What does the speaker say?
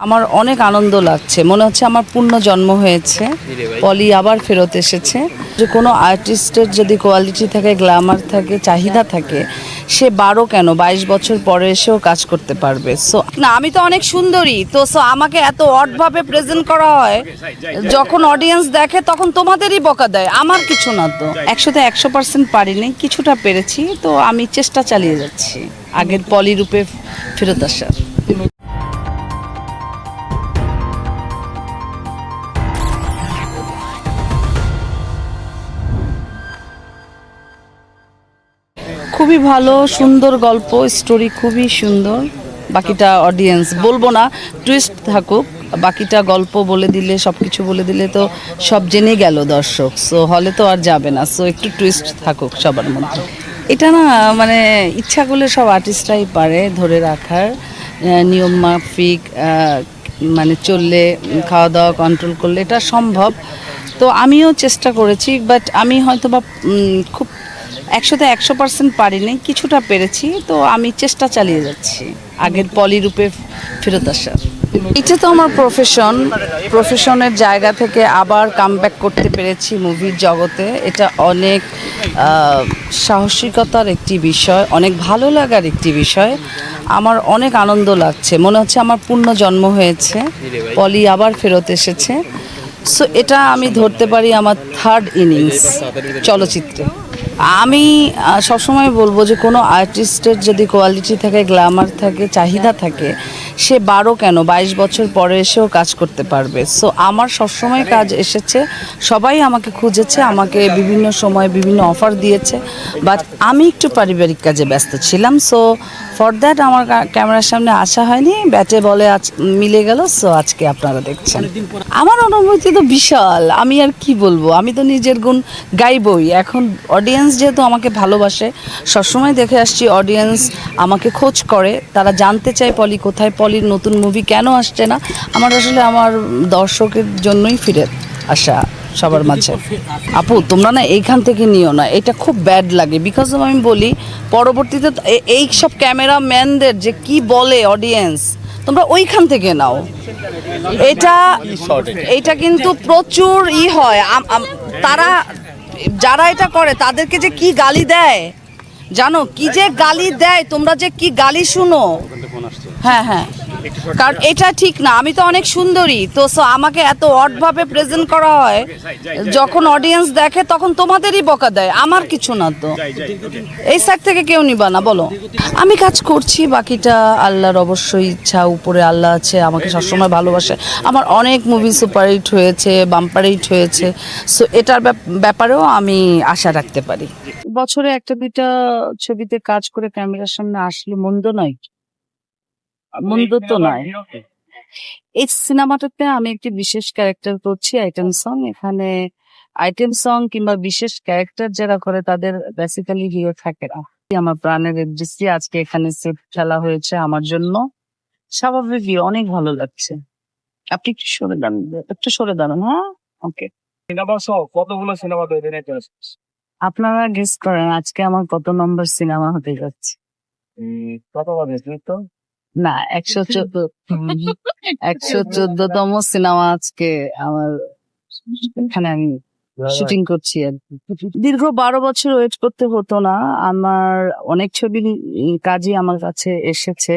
আমার অনেক আনন্দ লাগছে। মনে হচ্ছে আমার পূর্ণ জন্ম হয়েছে। পলি আবার ফেরত এসেছে। যে কোনো আর্টিস্টের যদি কোয়ালিটি থাকে গ্ল্যামার থাকে চাহিদা থাকে সে বারো কেন? বাইশ বছর পরে এসেও কাজ করতে পারবে। সো না আমি তো অনেক সুন্দরী। তো সো আমাকে এত অডভাবে প্রেজেন্ট করা হয়। যখন অডিয়েন্স দেখে তখন তোমাদেরই বকা দেয়। আমার কিছু না তো। একশোতে একশো পার্সেন্ট পারিনি কিছুটা পেরেছি। তো আমি চেষ্টা চালিয়ে যাচ্ছি। আগের পলি রূপে ফেরত আসার। খুবই ভালো, সুন্দর গল্প স্টোরি খুবই সুন্দর। বাকিটা অডিয়েন্স বলব না টুইস্ট থাকুক, বাকিটা গল্প বলে দিলে সব কিছু বলে দিলে তো সব জেনে গেল দর্শক। সো হলে তো আর যাবে না সো একটু টুইস্ট থাকুক সবার মধ্যে। এটা না মানে ইচ্ছা করলে সব আর্টিস্টরাই পারে ধরে রাখার। নিয়ম মাফিক মানে চললে খাওয়া দাওয়া কন্ট্রোল করলে এটা সম্ভব। তো আমিও চেষ্টা করেছি বাট আমি হয়তো বা খুব একশোতে একশো পার্সেন্ট পারিনি, কিছুটা পেরেছি, তো আমি চেষ্টা চালিয়ে যাচ্ছি। আগের পলি রূপে ফেরত আসার। এটা তো আমার প্রফেশন প্রফেশনের জায়গা থেকে আবার কামব্যাক করতে পেরেছি মুভির জগতে। এটা অনেক সাহসিকতার একটি বিষয়, অনেক ভালো লাগার একটি বিষয়। আমার অনেক আনন্দ লাগছে। মনে হচ্ছে আমার পূর্ণ জন্ম হয়েছে, পলি আবার ফেরত এসেছে। সো এটা আমি ধরতে পারি আমার থার্ড ইনিংস চলচ্চিত্রে। আমি সবসময় বলব যে কোনো আর্টিস্টের যদি কোয়ালিটি থাকে গ্ল্যামার থাকে, চাহিদা থাকে, সে বারো কেন? বাইশ বছর পরে এসেও কাজ করতে পারবে। সো আমার সবসময় কাজ এসেছে। সবাই আমাকে খুঁজেছে, আমাকে বিভিন্ন সময় বিভিন্ন অফার দিয়েছে। বাট আমি একটু পারিবারিক কাজে ব্যস্ত ছিলাম। সো ফর দ্যাট আমার ক্যামেরার সামনে আসা হয়নি। ব্যাটে বলে আজ মিলে গেল সো আজকে আপনারা দেখছেন। আমার অনুভূতি তো বিশাল। আমি আর কি বলব? আমি তো নিজের গুণ গাইবই। এখন অডিয়েন্স যেহেতু আমাকে ভালোবাসে সবসময় দেখে আসছি অডিয়েন্স আমাকে খোঁজ করে। তারা জানতে চায় পলি কোথায় পলির নতুন মুভি কেন আসছে না। আমার আসলে আমার দর্শকের জন্যই ফিরে আসা সবার মাঝে। আপু, তোমরা না এইখান থেকে নিও না, এটা খুব ব্যাড লাগে। বিকজ আমি বলি, পরবর্তীতে এই সব ক্যামেরাম্যানদের যে কি বলে অডিয়েন্স তোমরা ওইখান থেকে নাও। এটা এটা কিন্তু প্রচুর ই হয়। তারা যারা এটা করে, তাদেরকে যে কি গালি দেয়? জানো, কি যে গালি দেয়, তোমরা যে কি গালি শুনো? হ্যাঁ হ্যাঁ। কারণ এটা ঠিক না আমি তো অনেক সুন্দরী তো so আমাকে এত অডভাবে প্রেজেন্ট করা হয় যখন অডিয়েন্স দেখে তখন তোমাদেরই বকা দেয় আমার কিছু না তো। এই সাইড থেকে কেউ নিবা না বলো। আমি কাজ করছি বাকিটা আল্লাহর অবশ্যই ইচ্ছা উপরে আল্লাহ আছে আমাকে সবসময় ভালোবাসে। আমার অনেক মুভি সুপারহিট হয়েছে বাম্পারহিট হয়েছে সো এটার ব্যাপ- ব্যাপারেও আমি আশা রাখতে পারি। বছরে একটা দুইটা ছবিতে কাজ করে ক্যামেরার সামনে আসলে মন্দ নয়। মন্দ তো নয় এই সিনেমাটাতে আমি একটি বিশেষ ক্যারেক্টার করছি আইটেম সং। এখানে আইটেম সং কিংবা বিশেষ ক্যারেক্টার যারা করে তাদের বেসিক্যালি হিরো থাকে না। আমার প্রাণের দৃষ্টি আজকে এখানে সেট খেলা হয়েছে আমার জন্য। স্বাভাবিকই অনেক ভালো লাগছে। আপনি একটু সরে দাঁড়ান একটু সরে দাঁড়ান হ্যাঁ? ওকে সিনেমা সহ কতগুলো সিনেমা তৈরি আপনারা গেস করেন আজকে আমার কত নম্বর সিনেমা হতে যাচ্ছে? কত বাজে তো? না, একশো চোদ্দ একশো চোদ্দতম সিনেমা আজকে আমার এখানে আমি শুটিং করছি আর দীর্ঘ বারো বছর ওয়েট করতে হতো না, আমার অনেক ছবি কাজই আমার কাছে এসেছে।